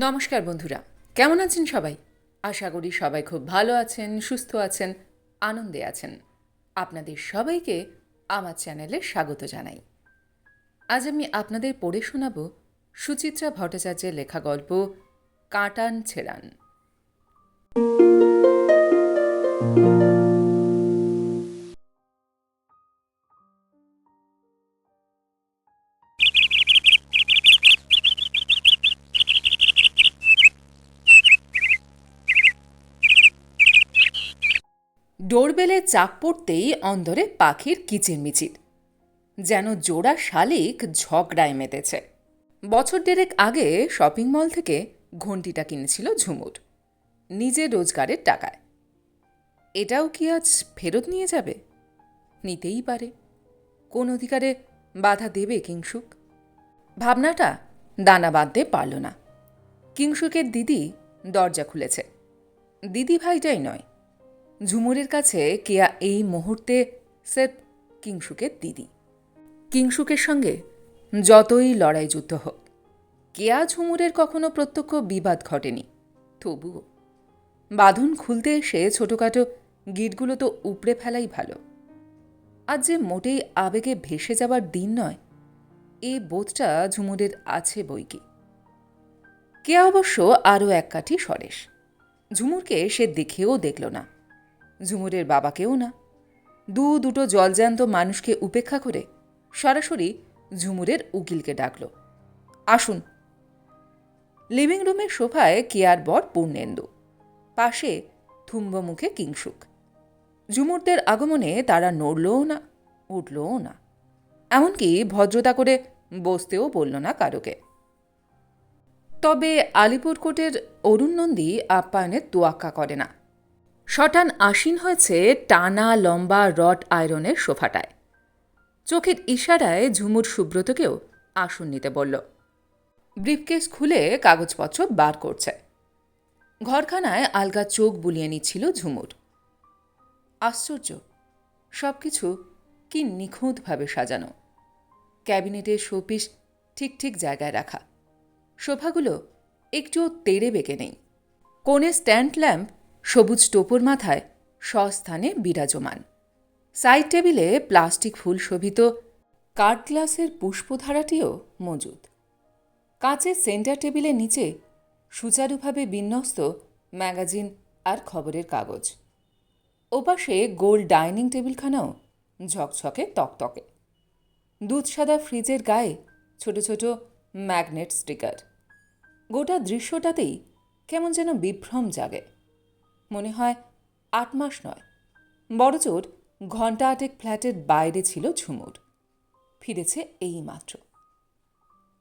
নমস্কার বন্ধুরা, কেমন আছেন সবাই? আশা করি সবাই খুব ভালো আছেন, সুস্থ আছেন, আনন্দে আছেন। আপনাদের সবাইকে আমার চ্যানেলে স্বাগত জানাই। আজ আমি আপনাদের পড়ে শোনাব সুচিত্রা ভট্টাচার্যের লেখা গল্প, কাটান ছেড়ান। ডোরবেলে চাপ পড়তেই অন্দরে পাখির কিচিরমিচির। যেন জোড়া শালিক ঝগড়ায় মেতেছে। বছর দেড়েক আগে শপিং মল থেকে ঘণ্টিটা কিনেছিল ঝুমুর। নিজের রোজগারের টাকায়। এটাও কি আজ ফেরত নিয়ে যাবে? নিতেই পারে। কোন অধিকারে বাধা দেবে কিংসুক? ভাবনাটা দানা বাঁধতে পারল না। কিংসুকের দিদি দরজা খুলেছে। দিদি ভাইটাই নয় ঝুমুরের কাছে কেয়া এই মুহূর্তে সেফ কিংসুকের দিদি। কিংসুকের সঙ্গে যতই লড়াই যুদ্ধ হোক, কেয়া ঝুমুরের কখনো প্রত্যক্ষ বিবাদ ঘটেনি, তবুও। বাঁধন খুলতে এসে ছোটোখাটো গিটগুলো তো উপড়ে ফেলাই ভালো। আজ যে মোটেই আবেগে ভেসে যাবার দিন নয়, এ বোধটা ঝুমুরের আছে বই কি। কেয়া অবশ্য আরও এক কাঠি সরেশ ঝুমুরকে সে দেখেও দেখল না। ঝুমুরের বাবাকেও না। দু দুটো জলজ্যান্ত মানুষকে উপেক্ষা করে সরাসরি ঝুমুরের উকিলকে ডাকল। আসুন। লিভিং রুমের সোফায় কেয়ার বর পূর্ণেন্দু। পাশে থুম্ব মুখে কিংসুক ঝুমুরদের আগমনে তারা নড়লও না, উঠলও না। এমনকি ভদ্রতা করে বসতেও বলল না কারোকে। তবে আলিপুরকোটের অরুণ নন্দী আপ্যায়নের তোয়াক্কা করে না। শটান আসীন হয়েছে টানা লম্বা রড আয়রনের সোফাটায়। চোখের ইশারায় ঝুমুর সুব্রতকেও আসন নিতে বলল। ব্রিফকেস খুলে কাগজপত্র বার করছে। ঘরখানায় আলগা চোখ বুলিয়ে নিচ্ছিল ঝুমুর। আশ্চর্য সব কিছু কি নিখুঁতভাবে সাজানো। ক্যাবিনেটের শোপিস ঠিক ঠিক জায়গায় রাখা। সোফাগুলো একটুও তেড়ে বেঁকে নেই। কোণে স্ট্যান্ড ল্যাম্প সবুজ টোপর মাথায় স্বস্থানে বিরাজমান। সাইড টেবিলে প্লাস্টিক ফুল শোভিত কাঠ গ্লাসের পুষ্পধারাটিও মজুদ। কাঁচের সেন্টার টেবিলের নিচে সুচারুভাবে বিন্যস্ত ম্যাগাজিন আর খবরের কাগজ। ওপাশে গোল ডাইনিং টেবিলখানাও ঝকঝকে তকতকে। দুধ সাদা ফ্রিজের গায়ে ছোট ছোট ম্যাগনেট স্টিকার। গোটা দৃশ্যটাতেই কেমন যেন বিভ্রম জাগে। মনে হয় আট মাস নয়। বড়জোর ঘণ্টা আটেক ফ্ল্যাটের বাইরে ছিল ঝুমুর। ফিরেছে এই মাত্র।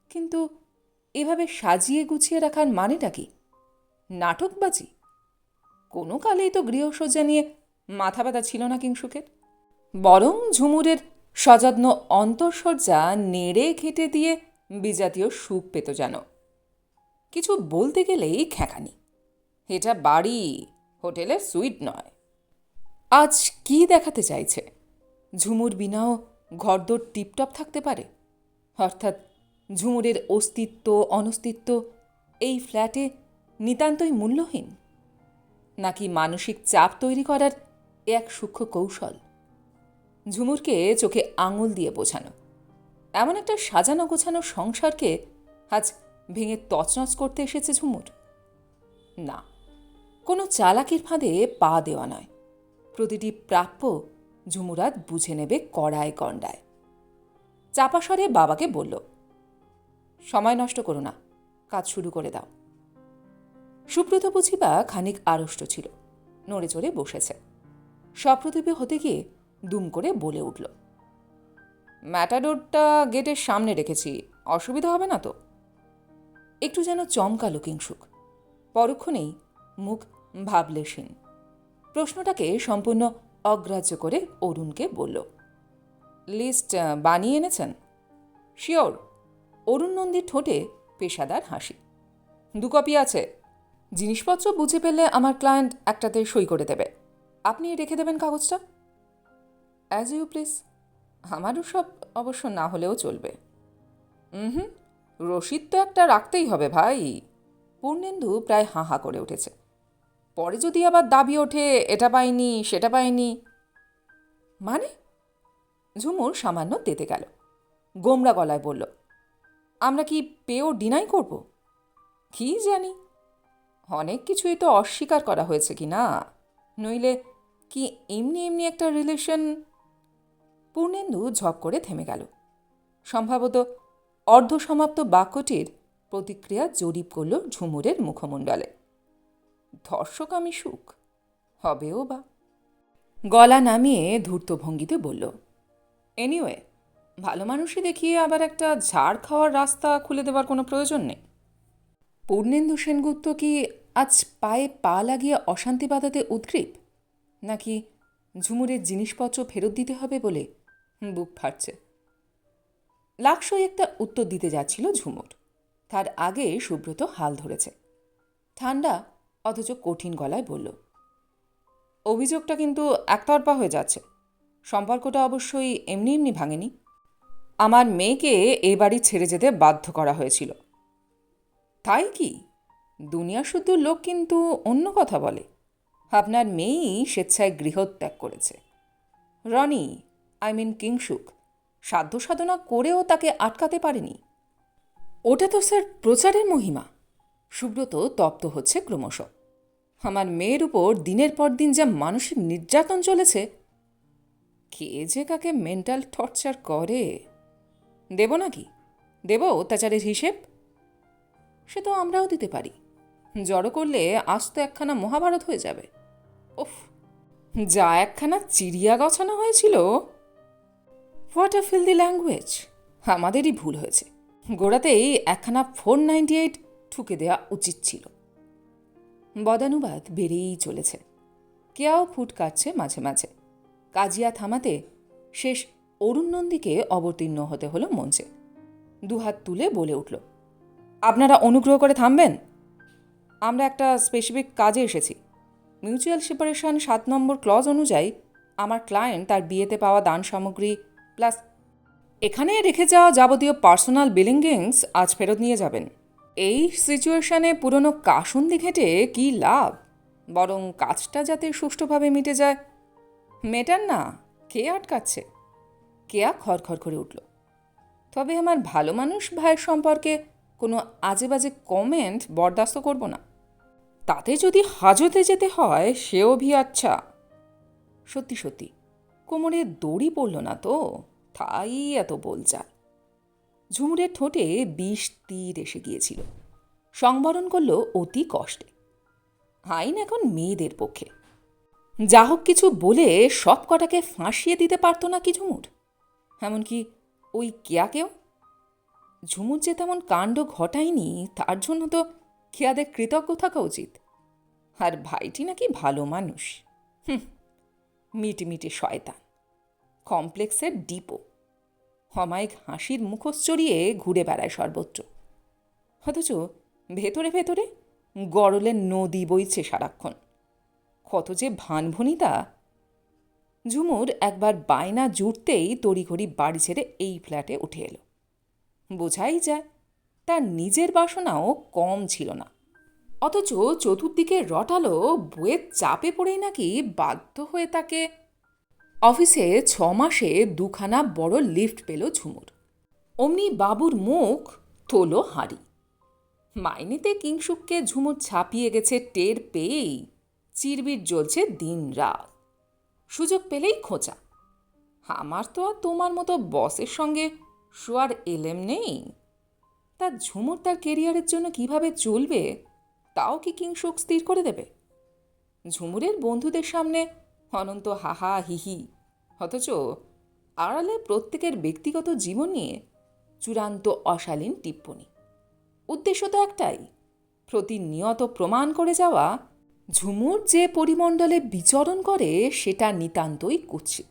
কিন্তু এভাবে সাজিয়ে গুছিয়ে রাখার মানেটা কি? নাটকবাজি? কোনো কালেই তো গৃহসজ্জা নিয়ে মাথা ব্যথা ছিল না কিংসুকের বরং ঝুমুরের সযত্ন অন্তঃসজ্জা নেড়ে ঘেঁটে দিয়ে বিজাতীয় সুখ পেত যেন। কিছু বলতে গেলেই খ্যাঁকানি। এটা বাড়ি হোটেলের সুইট নয়। আজ কি দেখাতে চাইছে? ঝুমুর বিনাও ঘরদোর টিপটপ থাকতে পারে? অর্থাৎ ঝুমুরের অস্তিত্ব, অনস্তিত্ব এই ফ্ল্যাটে নিতান্তই মূল্যহীন। নাকি মানসিক চাপ তৈরি করার এক সূক্ষ্ম কৌশল? ঝুমুরকে চোখে আঙুল দিয়ে বোঝানো। এমন একটা সাজানো গোছানো সংসারকে আজ ভেঙে তছনছ করতে এসেছে ঝুমুর। না কোনো চালাকির ফাঁদে পা দেওয়া নয়। প্রতিটি প্রাপ্য ঝুমুরাত বুঝে নেবে কড়ায় গণ্ডায়। চাপাস্বরে বাবাকে বলল, সময় নষ্ট করো না, কাজ শুরু করে দাও। সুব্রত বুঝিবা খানিক আড়ষ্ট ছিল, নড়ে চড়ে বসেছে। সপ্রতিভে হতে গিয়ে দুম করে বলে উঠল, ম্যাটাডোরটা গেটের সামনে রেখেছি, অসুবিধা হবে না তো? একটু যেন চমকালো কিংসুক, পরক্ষণেই মুখ ভাবলেশীন প্রশ্নটাকে সম্পূর্ণ অগ্রাহ্য করে অরুণকে বলল, লিস্ট বানিয়ে এনেছেন? শিওর। অরুণ নন্দীর ঠোঁটে পেশাদার হাসি। দু কপি আছে। জিনিসপত্র বুঝে পেলে আমার ক্লায়েন্ট একটাতে সই করে দেবে। আপনি রেখে দেবেন কাগজটা? অ্যাজ ইউ প্লিজ আমারও সব অবশ্য না হলেও চলবে। হুম রসিদ তো একটা রাখতেই হবে ভাই। পূর্ণেন্দু প্রায় হাঁ হাঁ করে উঠেছে। পরে যদি আবার দাবি ওঠে, এটা পাইনি, সেটা পাইনি। মানে? ঝুমুর সামান্য তেতে গেল। গোমরা গলায় বলল, আমরা কি পেয়েও ডিনাই করব? কি জানি? অনেক কিছুই তো অস্বীকার করা হয়েছে কি না? নইলে কি এমনি এমনি একটা রিলেশন? পূর্ণেন্দু ঝপ করে থেমে গেল। সম্ভবত অর্ধসমাপ্ত বাক্যটির প্রতিক্রিয়া জরিপ করল ঝুমুরের মুখমণ্ডলে। ধর্ষক আমি সুখ, হবেও বা। গলা নামিয়ে ধূর্ত ভঙ্গিতে বলল এনিওয়ে ভালো মানুষই দেখিয়ে আবার একটা ঝাড় খাওয়ার রাস্তা খুলে দেওয়ার কোনো প্রয়োজন নেই। পূর্ণেন্দু সেনগুপ্ত কি আজ পায়ে পা লাগিয়ে অশান্তি বাঁধাতে উদ্গ্রীব? নাকি ঝুমুরের জিনিসপত্র ফেরত দিতে হবে বলে বুক ফাটছে? লাক্সই একটা উত্তর দিতে যাচ্ছিল ঝুমুর। তার আগে সুব্রত হাল ধরেছে। ঠান্ডা অথচ কঠিন গলায় বলল, অভিযোগটা কিন্তু একতরফা হয়ে যাচ্ছে। সম্পর্কটা অবশ্যই এমনি এমনি ভাঙেনি। আমার মেয়েকে এ বাড়ি ছেড়ে যেতে বাধ্য করা হয়েছিল। তাই কি? দুনিয়া শুদ্ধ লোক কিন্তু অন্য কথা বলে। আপনার মেয়েই স্বেচ্ছায় গৃহত্যাগ করেছে। রনি, আই মিন কিংসুক, সাধ্য সাধনা করেও তাকে আটকাতে পারেনি। ওটা তো স্যার প্রচারের মহিমা। সুব্রত তপ্ত হচ্ছে ক্রমশ। আমার মেয়ের উপর দিনের পর দিন যা মানসিক নির্যাতন চলেছে, কে যে কাকে মেন্টাল টর্চার করে? দেব নাকি? দেব অত্যাচারের হিসেব? সে তো আমরাও দিতে পারি। জড়ো করলে আজ তো একখানা মহাভারত হয়ে যাবে। ওফ যা একখানা চিড়িয়া গছানো হয়েছিল। What a feel the language আমাদেরই ভুল হয়েছে। গোড়াতেই একখানা ফোর নাইনটি এইট ঠুকে দেওয়া উচিত ছিল। বদানুবাদ বেড়েই চলেছে। কেয়াও ফুট কাটছে মাঝে মাঝে। কাজিয়া থামাতে শেষ অরুণ নন্দীকে অবতীর্ণ হতে হলো মঞ্চে। দুহাত তুলে বলে উঠল, আপনারা অনুগ্রহ করে থামবেন। আমরা একটা স্পেসিফিক কাজে এসেছি। মিউচুয়াল সেপারেশন সাত নম্বর ক্লজ অনুযায়ী আমার ক্লায়েন্ট তার বিয়েতে পাওয়া দান সামগ্রী প্লাস এখানে রেখে যাওয়া যাবতীয় পার্সোনাল বিলিংগিংস আজ ফেরত নিয়ে যাবেন। এই সিচুয়েশনে পুরনো কাসুন্দি ঘেঁটে কি লাভ? বরং কাজটা যাতে সুষ্ঠুভাবে মিটে যায়। মেটার না, কে আটকাচ্ছে? কেয়া খড়খড় করে উঠল। তবে আমার ভালো মানুষ ভাইয়ের সম্পর্কে কোনো আজে বাজে কমেন্ট বরদাস্ত করব না। তাতে যদি হাজতে যেতে হয় সেও ভি আচ্ছা সত্যি সত্যি, কোমরে দড়ি পড়ল না তো? তাই এত বল বলচাল। ঝুমুরের ঠোঁটে বিষ তীর এসে গিয়েছিল। সংবরণ করল অতি কষ্টে। আইন এখন মেয়েদের পক্ষে। যা হোক কিছু বলে সব কটাকে ফাঁসিয়ে দিতে পারত না কি ঝুমুর? এমনকি ওই কেয়াকেও? ঝুমুর যে তেমন কাণ্ড ঘটায়নি, তার জন্য তো খেয়াদের কৃতজ্ঞ থাকা উচিত। আর ভাইটি নাকি ভালো মানুষ। হুম, মিটমিটে শয়তান। কমপ্লেক্সের ডিপো। অমায়িক হাসির মুখোশ চড়িয়ে ঘুরে বেড়ায় সর্বত্র। অথচ ভেতরে ভেতরে গরলের নদী বইছে সারাক্ষণ। কত যে ভানভনিতা ঝুমুর একবার বায়না জুটতেই তড়িঘড়ি বাড়ি ছেড়ে এই ফ্ল্যাটে উঠে এলো। বোঝাই যায় তার নিজের বাসনাও কম ছিল না। অথচ চতুর্দিকে রটালো, বইয়ের চাপে পড়েই নাকি বাধ্য হয়ে তাকে অফিসে ছ মাসে দুখানা বড় লিফট পেল ঝুমুর। অমনি বাবুর মুখ তোলো হাঁড়ি। মাইনেতে কিংসুককে ঝুমুর ছাপিয়ে গেছে টের পেয়েই চিরবির জ্বলছে দিন রাত সুযোগ পেলেই খোঁচা। আমার তো আর তোমার মতো বসের সঙ্গে শোয়ার এলেম নেই। তা ঝুমুর তার কেরিয়ারের জন্য কীভাবে চলবে, তাও কি কিংসুক স্থির করে দেবে? ঝুমুরের বন্ধুদের সামনে অনন্ত হাহা হিহি। অথচ আড়ালে প্রত্যেকের ব্যক্তিগত জীবন নিয়ে চূড়ান্ত অশালীন টিপ্পণী উদ্দেশ্য তো একটাই, প্রতিনিয়ত প্রমাণ করে যাওয়া, ঝুমুর যে পরিমণ্ডলে বিচরণ করে সেটা নিতান্তই কুৎসিত।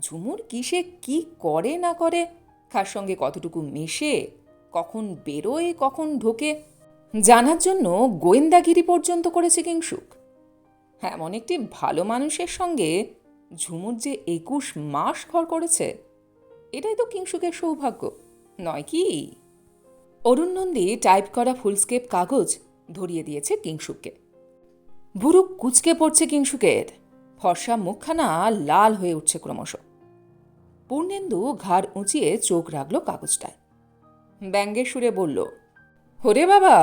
ঝুমুর কিসে কি করে না করে, কার সঙ্গে কতটুকু মেশে, কখন বেরোয়, কখন ঢোকে, জানার জন্য গোয়েন্দাগিরি পর্যন্ত করেছে কিংসুক। এমন একটি ভালো মানুষের সঙ্গে ঝুমুর যে একুশ মাস ঘর করেছে, এটাই তো কিংসুকের সৌভাগ্য, নয় কি? অরুণ নন্দী টাইপ করা ফুলস্কেপ কাগজ ধরিয়ে দিয়েছে কিংশুককে ভুরু কুচকে পড়ছে কিংশুকের ফর্সা মুখখানা লাল হয়ে উঠছে ক্রমশ। পূর্ণেন্দু ঘাড় উঁচিয়ে চোখ রাখল কাগজটায়। ব্যঙ্গের সুরে বলল হরে বাবা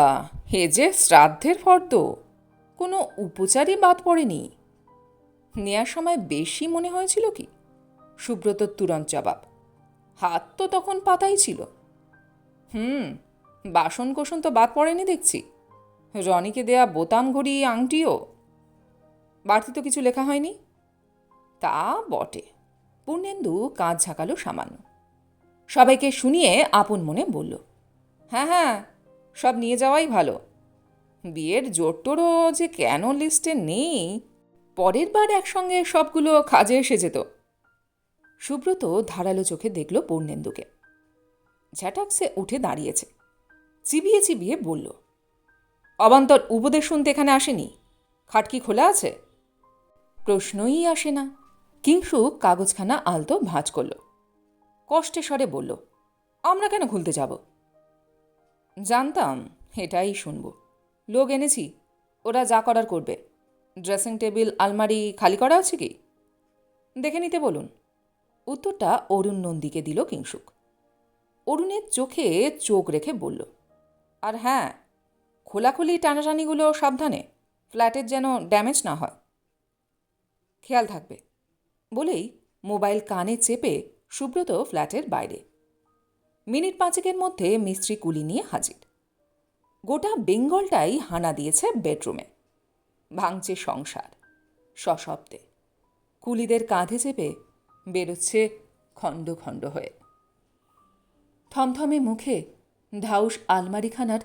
হে যে শ্রাদ্ধের ফর্দ! কোনো উপচারই বাদ পড়েনি। নেয়ার সময় বেশি মনে হয়েছিল কি? সুব্রতর তুরন্ত জবাব, হাত তো তখন পাতাই ছিল। হুম বাসন কোসন তো বাদ পড়েনি দেখছি। রনিকে দেয়া বোতাম ঘড়ি, আংটিও। বাড়তি তো কিছু লেখা হয়নি? তা বটে, পূর্ণেন্দু কাঁধ ঝাঁকালো সামান্য। সবাইকে শুনিয়ে আপন মনে বলল হ্যাঁ হ্যাঁ সব নিয়ে যাওয়াই ভালো। বিয়ের জোরটোরও যে কেন লিস্টে নেই, পরের বার একসঙ্গে সবগুলো কাজে এসে যেত। সুব্রত ধারালো চোখে দেখল পূর্ণেন্দুকে। ঝাটাক সে উঠে দাঁড়িয়েছে। চিবিয়ে চিবিয়ে বলল, অবান্তর উপদেশ শুনতে এখানে আসেনি? খাটকি খোলা আছে? প্রশ্নই আসে না। কিংসু কাগজখানা আলতো ভাঁজ করল। কষ্টে স্বরে বলল, আমরা কেন খুলতে যাব? জানতাম, এটাই শুনব। লোক এনেছি, ওরা যা করার করবে। ড্রেসিং টেবিল, আলমারি খালি করা আছে কি? দেখে নিতে বলুন। উত্তরটা অরুণ নন্দীকে দিল কিংসুক অরুণের চোখে চোখ রেখে বলল, আর হ্যাঁ খোলাখুলি টানাটানিগুলো সাবধানে, ফ্ল্যাটের যেন ড্যামেজ না হয়। খেয়াল থাকবে। বলেই মোবাইল কানে চেপে সুব্রত ফ্ল্যাটের বাইরে। মিনিট পাঁচেকের মধ্যে মিস্ত্রি কুলি নিয়ে হাজির। গোটা বেঙ্গলটাই হানা দিয়েছে বেডরুমে। ভাঙছে সংসার, সশব্দে। কুলিদের কাঁধে চেপে বেরোচ্ছে খণ্ড খণ্ড হয়ে। থমথমে মুখে ধাউস আলমারিখানার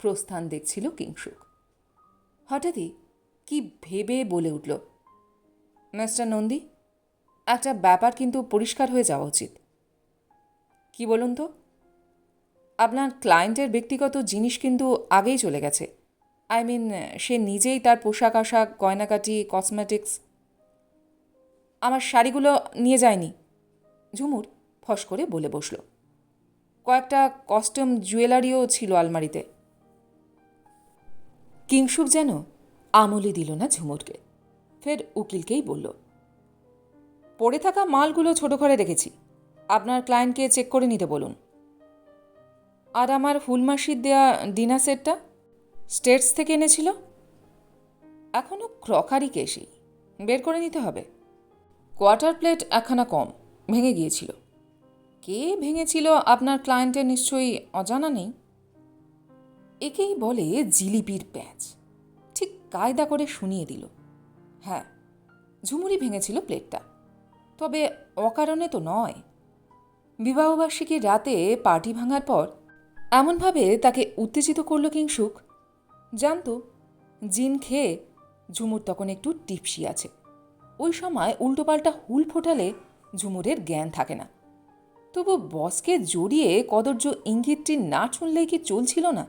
প্রস্থান দেখছিল কিংসুক হঠাৎই কি ভেবে বলে উঠল, মিস্টার নন্দী, একটা ব্যাপার কিন্তু পরিষ্কার হয়ে যাওয়া উচিত। কি বলুন তো? আপনার ক্লায়েন্টের ব্যক্তিগত জিনিস কিন্তু আগেই চলে গেছে। আই মিন সে নিজেই তার পোশাক আশাক গয়নাকাটি কসমেটিক্স আমার শাড়িগুলো নিয়ে যায়নি। ঝুমুর ফস করে বলে বসল। কয়েকটা কস্টিউম জুয়েলারিও ছিল আলমারিতে। কিংসুক যেন আমলে দিল না ঝুমুরকে। ফের উকিলকেই বলল, পড়ে থাকা মালগুলো ছোট ঘরে রেখেছি। আপনার ক্লায়েন্টকে চেক করে নিতে বলুন। আর আমার ফুলমাসির দেয়া ডিনার সেটটা স্টেটস থেকে এনেছিল। এখনও ক্রকারি কেসি বের করে নিতে হবে। কোয়ার্টার প্লেট একখানা কম, ভেঙে গিয়েছিল। কে ভেঙেছিল আপনার ক্লায়েন্টের নিশ্চয়ই অজানা নেই। একেই বলে জিলিপির প্যাচ। ঠিক কায়দা করে শুনিয়ে দিল। হ্যাঁ ঝুমুরি ভেঙেছিল প্লেটটা। তবে অকারণে তো নয়। বিবাহবার্ষিকীর রাতে পার্টি ভাঙার পর এমনভাবে তাকে উত্তেজিত করল কিংসুক জানতো জিন খেয়ে ঝুমুর তখন একটু টিপসি আছে। ওই সময় উল্টোপাল্টা হুল ফোটালে ঝুমুরের জ্ঞান থাকে না। তবু বসকে জড়িয়ে কদর্য ইঙ্গিতটি না শুনলেই কি চলছিল না?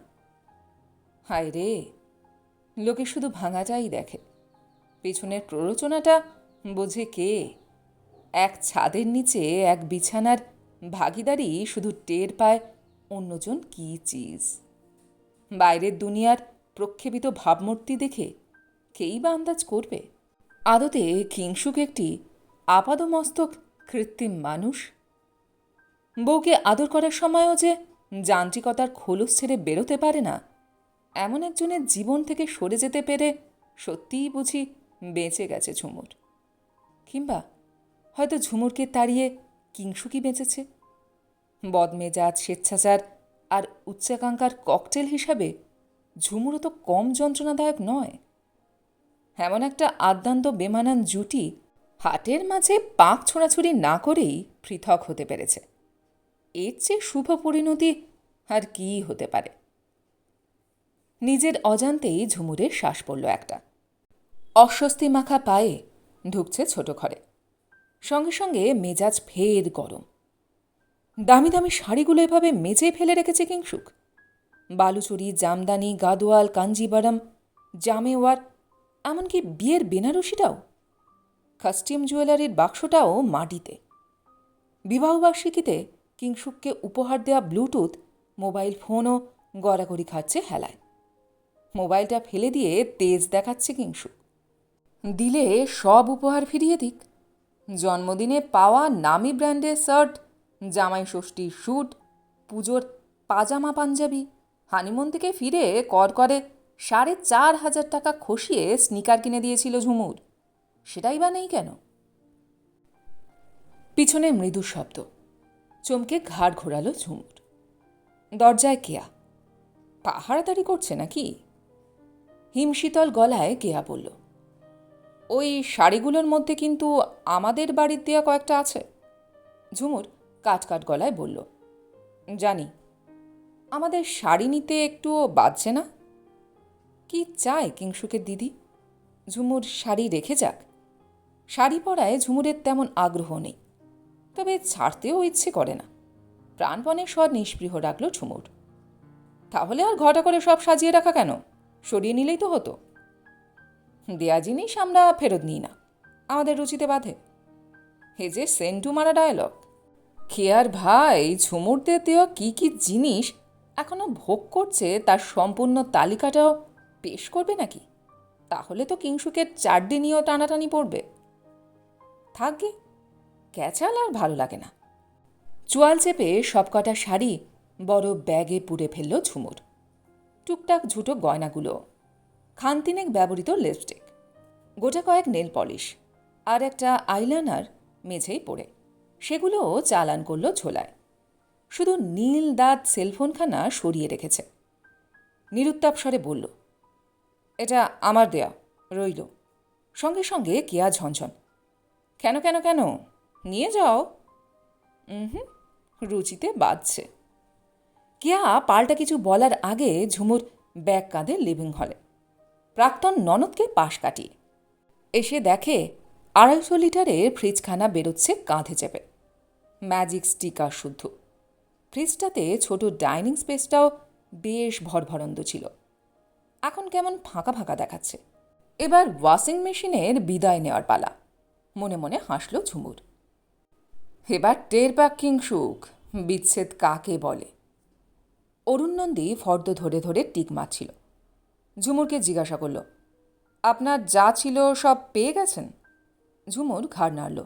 হায় রে, লোকে শুধু ভাঙাটাই দেখে। পেছনের প্ররোচনাটা বোঝে কে? এক ছাদের নিচে এক বিছানার ভাগিদারি শুধু টের পায় অন্যজন কি চিজ? বাইরের দুনিয়ার প্রক্ষেপিত ভাবমূর্তি দেখে কেই বা আন্দাজ করবে? আদতে কিংসুক একটি আপাদমস্তক কৃত্রিম মানুষ। বউকে আদর করার সময়ও যে যান্ত্রিকতার খোলস ছেড়ে বেরোতে পারে না, এমন একজনের জীবন থেকে সরে যেতে পেরে সত্যিই বুঝি বেঁচে গেছে ঝুমুর। কিংবা হয়তো ঝুমুরকে তাড়িয়ে কিংসুকি বেঁচেছে। বদমেজাজ, স্বেচ্ছাচার আর উচ্চাকাঙ্ক্ষার ককটেল হিসাবে ঝুমুরও তো কম যন্ত্রণাদায়ক নয়। এমন একটা আদ্যান্ত বেমানান জুটি হাটের মাঝে পাক ছোঁড়াছুড়ি না করেই পৃথক হতে পেরেছে। এর চেয়ে শুভ পরিণতি আর কী হতে পারে? নিজের অজান্তেই ঝুমুরের শ্বাস পড়ল একটা। অস্বস্তি মাখা পায়ে ঢুকছে ছোট ঘরে। সঙ্গে সঙ্গে মেজাজ ফের গরম। দামি দামি শাড়িগুলো এভাবে মেজে ফেলে রেখেছে কিংসুক। বালুচুরি, জামদানি, গাদোয়াল, কাঞ্জিবারাম, জামেওয়ার, এমনকি বিয়ের বেনারসিটাও। কাস্টিউম জুয়েলারির বাক্সটাও মাটিতে। বিবাহবার্ষিকীতে কিংসুককে উপহার দেওয়া ব্লুটুথ, মোবাইল ফোনও গড়াগড়ি খাচ্ছে হেলায়। মোবাইলটা ফেলে দিয়ে তেজ দেখাচ্ছে কিংসু দিলে সব উপহার ফিরিয়ে দিক। জন্মদিনে পাওয়া নামি ব্র্যান্ডের শার্ট জামাই ষষ্ঠীর শ্যুট পুজোর পাজামা পাঞ্জাবি, হানিমুন থেকে ফিরে কর করে সাড়ে চার হাজার টাকা খসিয়ে স্নিকার কিনে দিয়েছিল ঝুমুর। সেটাই বা নেই কেন? পিছনে মৃদু শব্দ, চমকে ঘাড় ঘোরালো ঝুমুর। দরজায় কেয়া, পাহারাদারি করছে নাকি? হিমশীতল গলায় কেয়া বলল, ওই শাড়িগুলোর মধ্যে কিন্তু আমাদের বাড়ির দেয়া কয়েকটা আছে। ঝুমুর কাট কাট গলায় বলল, জানি, আমাদের শাড়ি নিতে একটুও বাজছে না। কি চায় কিংসুকের দিদি? ঝুমুর শাড়ি রেখে যাক। শাড়ি পরায় ঝুমুরের তেমন আগ্রহ নেই, তবে ছাড়তেও ইচ্ছে করে না। প্রাণপণে স্বর নিষ্পৃহ রাখল ঝুমুর। তাহলে আর ঘটা করে সব সাজিয়ে রাখা কেন? সরিয়ে নিলেই তো হতো। দেয়া জিনিস আমরা ফেরত নিই না, আমাদের রুচিতে বাধে। হে যে সেন্টু মারা ডায়লগ খেয়ার ভাই? ঝুমুরদের দেওয়া কী কী জিনিস এখনও ভোগ করছে, তার সম্পূর্ণ তালিকাটাও পেশ করবে নাকি? তাহলে তো কিংসুকের চারডে নিয়েও টানাটানি পড়বে। থাকবে ক্যাচাল আর ভালো লাগে না। চোয়াল চেপে সবকটা শাড়ি বড় ব্যাগে পুড়ে ফেলল ঝুমুর। টুকটাক ঝুটো গয়নাগুলো, খানতিনেক ব্যবহৃত লিপস্টিক, গোটা কয়েক নেল পলিশ আর একটা আইলাইনার মেঝেই পড়ে। সেগুলোও চালান করল ঝোলায়। শুধু নীল দাঁত সেলফোনখানা সরিয়ে রেখেছে। নিরুত্তাপ স্বরে বলল, এটা আমার দেয়া, রইল। সঙ্গে সঙ্গে কেয়া ঝনঝন, কেন কেন কেন? নিয়ে যাও। হুম, রুচিতে বাজছে। কেয়া পাল্টা কিছু বলার আগে ঝুমুর ব্যাগ কাঁধে লিভিং হলে। প্রাক্তন ননদকে পাশ কাটিয়ে। এসে দেখে আড়াইশো লিটারের ফ্রিজখানা বেরোচ্ছে কাঁধে চেপে। ম্যাজিক স্টিকার শুদ্ধ। ফ্রিজটাতে ছোট ডাইনিং স্পেসটাও বেশ ভরভরন্দ ছিল। এখন কেমন ফাঁকা ফাঁকা দেখাচ্ছে। এবার ওয়াশিং মেশিনের বিদায় নেওয়ার পালা। মনে মনে হাসল ঝুমুর। এবার টের পাক কিংসুক বিচ্ছেদ কাকে বলে? অরুণ নন্দী ফর্দ ধরে ধরে টিক মারছিল। ঝুমুরকে জিজ্ঞাসা করল, আপনার যা ছিল সব পেয়ে গেছেন? ঝুমুর ঘাড় নাড়ল।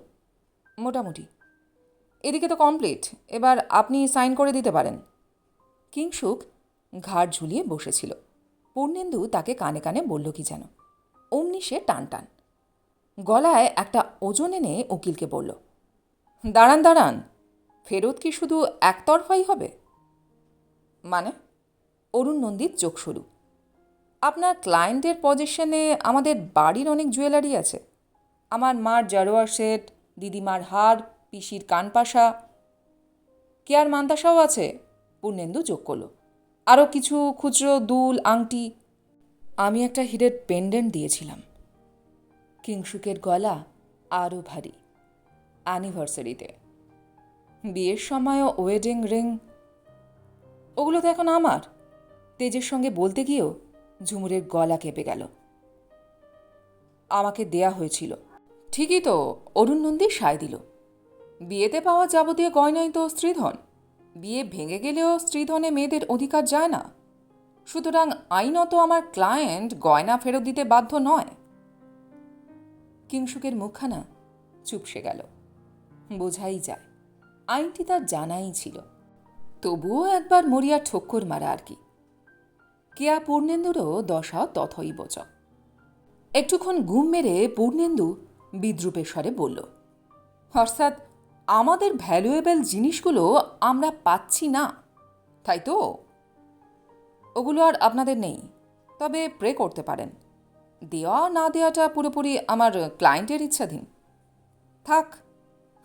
মোটামুটি। এদিকে তো কমপ্লিট এবার আপনি সাইন করে দিতে পারেন। কিংসুক ঘাড় ঝুলিয়ে বসেছিল। পূর্ণেন্দু তাকে কানে কানে বলল, কি যেন? অমনি সে টান টান। গলায় একটা ওজন এনে উকিলকে বলল, দাঁড়ান দাঁড়ান। ফেরত কি শুধু একতরফাই হবে? মানে? অরুণ নন্দীর চোখ সরু। আপনার ক্লায়েন্টের পজিশনে আমাদের বাড়ির অনেক জুয়েলারি আছে। আমার মার জারোয়ার সেট দিদিমার হার পিসির কানপাশা। কেয়ার মান্তাসাও আছে? পূর্ণেন্দু যোগ করল। আরও কিছু খুচরো, দুল, আংটি? আমি একটা হিরের পেন্ডেন্ট দিয়েছিলাম। কিংসুকের গলা আরও ভারী। অ্যানিভার্সারিতে। বিয়ের সময়ও ওয়েডিং রিং। ওগুলো তো এখন আমার। তেজের সঙ্গে বলতে গিয়েও ঝুমুরের গলা কেঁপে গেল। আমাকে দেয়া হয়েছিল। ঠিকই তো, অরুণ নন্দী সায় দিল। বিয়েতে পাওয়া যাবতীয় গয়নাই তো স্ত্রীধন। বিয়ে ভেঙে গেলেও স্ত্রীধনে মেয়েদের অধিকার যায় না। সুতরাং আইনত আমার ক্লায়েন্ট গয়না ফেরত দিতে বাধ্য নয়। কিংসুকের মুখখানা চুপসে গেল। বোঝাই যায়, আইনটি তার জানাই ছিল। তবুও একবার মরিয়া ঠক্কর মারা আর কি। কেয়া পূর্ণেন্দুরও দশা তথই বোচ একটুক্ষণ ঘুম মেরে পূর্ণেন্দু বিদ্রুপের স্বরে বলল অর্থাৎ আমাদের ভ্যালুয়েবল জিনিসগুলো আমরা পাচ্ছি না, তাই তো? ওগুলো আর আপনাদের নেই, তবে প্রে করতে পারেন। দেওয়া না দেওয়াটা পুরোপুরি আমার ক্লায়েন্টের ইচ্ছাধীন। থাক,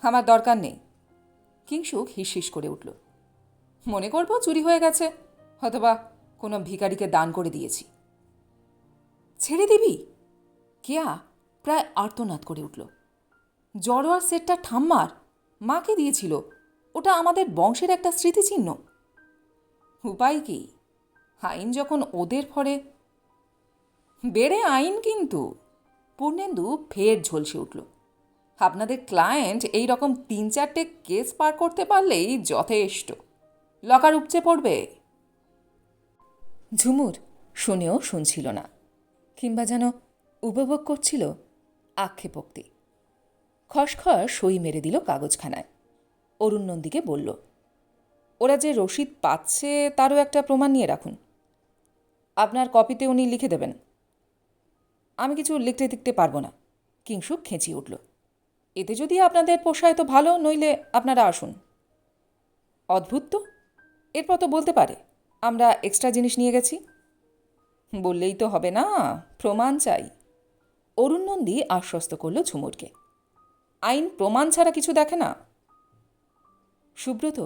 আমার দরকার নেই। কিংসুক হিস করে উঠল, মনে করব চুরি হয়ে গেছে হয়তোবা কোনো ভিখারিকে দান করে দিয়েছি। ছেড়ে দিবি? কেয়া? প্রায় আর্তনাদ করে উঠল। জড়োয়ার সেটটা ঠাম্মার, মাকে দিয়েছিল। ওটা আমাদের বংশের একটা স্মৃতিচিহ্ন। উপায় কি? আইন যখন ওদের ফরে। বেড়ে আইন কিন্তু। পূর্ণেন্দু ফের ঝলসে উঠল। আপনাদের ক্লায়েন্ট এই রকম তিন চারটে কেস পার করতে পারলেই যথেষ্ট। লকার উপচে পড়বে। ঝুমুর শুনেও শুনছিল না, কিংবা যেন উপভোগ করছিল। আক্ষেপোক্তি খসখস সই মেরে দিল কাগজখানায়। অরুণ নন্দীকে বলল, ওরা যে রসিদ পাচ্ছে, তারও একটা প্রমাণ নিয়ে রাখুন। আপনার কপিতে উনি লিখে দেবেন। আমি কিছু লিখতে লিখতে পারব না। কিংসুক খেঁচিয়ে উঠল, এতে যদি আপনাদের পোষায় তো ভালো, নইলে আপনারা আসুন। অদ্ভুত তো। এরপর তো বলতে পারে, আমরা এক্সট্রা জিনিস নিয়ে গেছি? বললেই তো হবে না, প্রমাণ চাই। অরুণ নন্দী আশ্বস্ত করল ঝুমুরকে। আইন প্রমাণ ছাড়া কিছু দেখে না? সুব্রত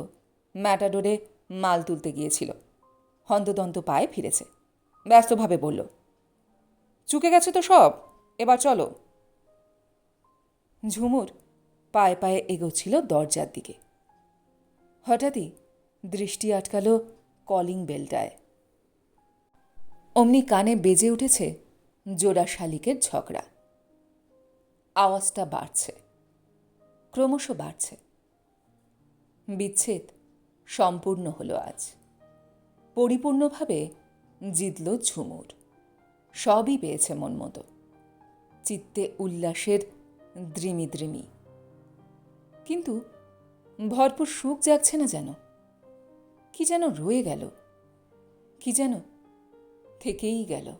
ম্যাটাডোরে মাল তুলতে গিয়েছিল। হন্তদন্ত পায়ে ফিরেছে। ব্যস্তভাবে বলল, চুকে গেছে তো সব, এবার চলো। ঝুমুর পায়ে পায়ে এগোচ্ছিল দরজার দিকে। হঠাৎই দৃষ্টি আটকাল কলিং বেলটায়। অমনি কানে বেজে উঠেছে জোড়া শালিকের ঝগড়া। আওয়াজটা বাড়ছে। ক্রমশ বাড়ছে। বিচ্ছেদ সম্পূর্ণ হলো আজ। পরিপূর্ণভাবে জিতল ঝুমুর। সবই পেয়েছে মন মতো। চিত্তে উল্লাসের দ্রিমি দ্রিমি কিন্তু ভরপুর সুখ জাগছে না যেন। কি যেন রয়ে গেল। কি যেন থেকেই গেল।